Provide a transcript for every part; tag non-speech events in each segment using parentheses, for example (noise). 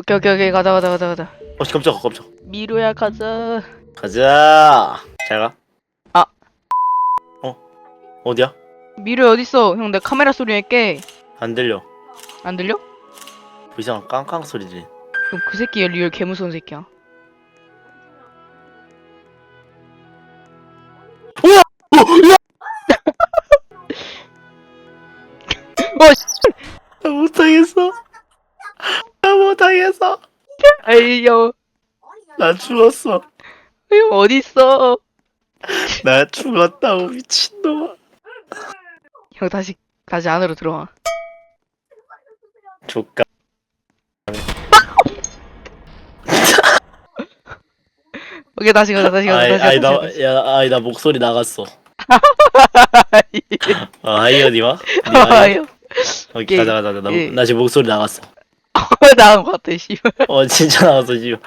오케이 오케이 오케이. 가자 가자 가자 가자. 어 깜짝 깜짝 미루야 가자. 가자. 잘가. 아. 어? 어디야? 미루 어딨어? 형 내 카메라 소리 낼게 안 들려. 안 들려? 뭐 이상한 깡깡 소리 들리 그럼 그 새끼 리얼 개무서운 새끼야! (laughs) 어 씨. 나 못하겠어 나 못하겠어 아이 형, 나 죽었어. 형 어딨어? 나 죽었다고 미친놈아. 형 다시 다시 안으로 들어와. 조까 오케이 다시 가자 다시 가자 아이 다시 아이 가자 다시 나야 아이 나 목소리 나갔어. (laughs) 아 니마? 아이 형 오케이 가자 가자 나, 예. 나 지금 목소리 나갔어 나온 것 같아 씨발. 어 진짜 나갔어 지금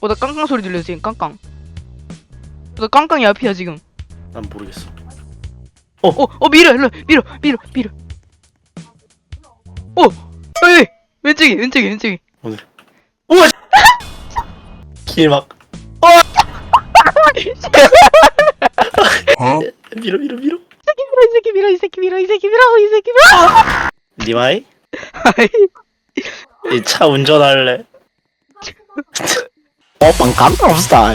어나 깡깡 소리 들려 지금. 깡깡. 나 깡깡이 앞이야 지금. 난 모르겠어. 어어 밀어 일로 밀어 밀어 밀어. 어 에이 왼쪽이 왼쪽이 왼쪽이 길막. (laughs) 밀어 밀어 밀어 이 새끼 밀어 이 새끼 밀어 이 새끼 밀어 이 새끼 밀어 니마이? 아이. 이 차 운전할래? 어 방감도 없다. 야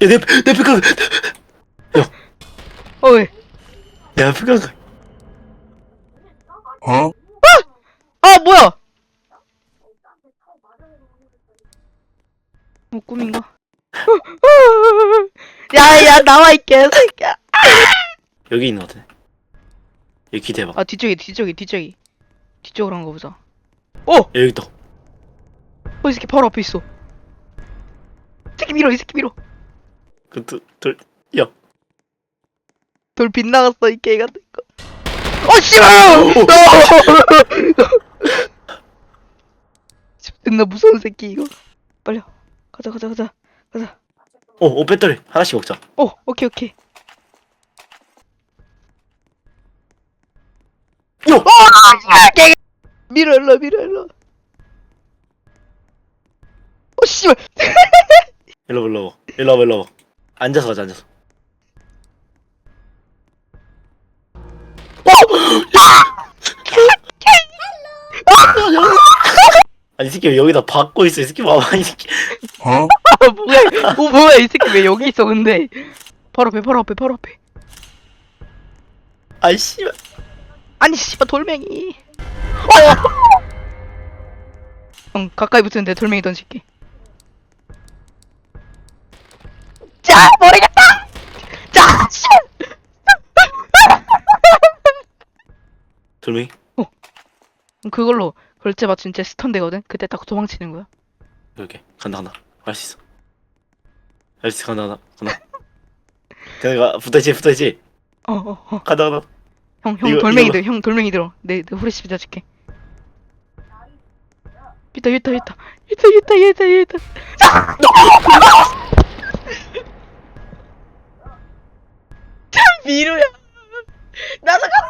내 내 백각 어이 내 백각 아! 뭐야? 뭐 꿈인가? (laughs) 야 야 나와 이 개새끼야. 여기 있는 것 같아 여기 기대봐 아 뒤쪽이 뒤쪽이 뒤쪽이 뒤쪽으로 한 거 보자 어! 야, 여기 있다 어, 이 새끼 바로 앞에 있어. 이 새끼 밀어, 이 새끼 밀어. 그돌 돌 빗나갔어, 이개 같은 거. 어, 씨발! (laughs) 존나 무서운 새끼, 이거. 빨리. 가자, 가자, 가자. 가자. 어, 어 배터리 하나씩 먹자 어, 오케이, 오케이. 요! 아, 개! 밀어, 일로, 밀어, 일로. 어, 씨발! (laughs) 일로 와, 일로 와. 일로 와, 일로 와. 앉아서 가자 앉아서 아니 이 새끼 왜 여기다 박고 있어 이 새끼 봐봐 이 새끼 아, 뭐야, 뭐, 뭐야, 이 새끼 왜 여기 있어, 근데. 바로 앞에, 바로 앞에, 바로 앞에. 아이 씨발 아니 씨발 돌멩이. 어! 형 가까이 내 돌멩이 던질게. 자 모르겠다! 자 씨! 돌멩이? 그걸로 걸체 맞춘 제 스턴 되거든? 그때 딱 도망치는 거야. 이렇게. 간다 간다. 할 수 있어. 할 수 있어. 간다 간다 간다. (laughs) 그가 붙어있지 붙어있지. 어어어. 간다 간다 형 형 이거- 돌멩이 이거 들형 돌멩이 들어. 내, 내 후레쉬 비춰줄게. 있다 있다 있다 있다 있다 있다 있다 미루야. 나도 간다